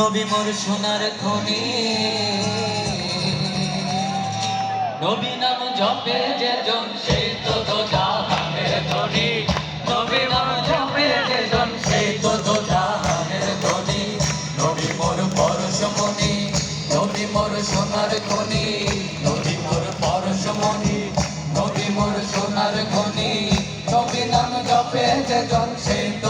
নবী মোর সোনার খনি। নবী নাম জপে যে জন সেই তো তো জাহানের ধনি নবী নাম জপে যে জন, সে তো তো জাহানের ধনি নবী মোর পরশমণি, নবী মোর সোনার খনি। নবী মোর পরশমণি, নবী মোর সোনার খনি। নবী নাম জপে যে জন সেই তো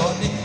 donne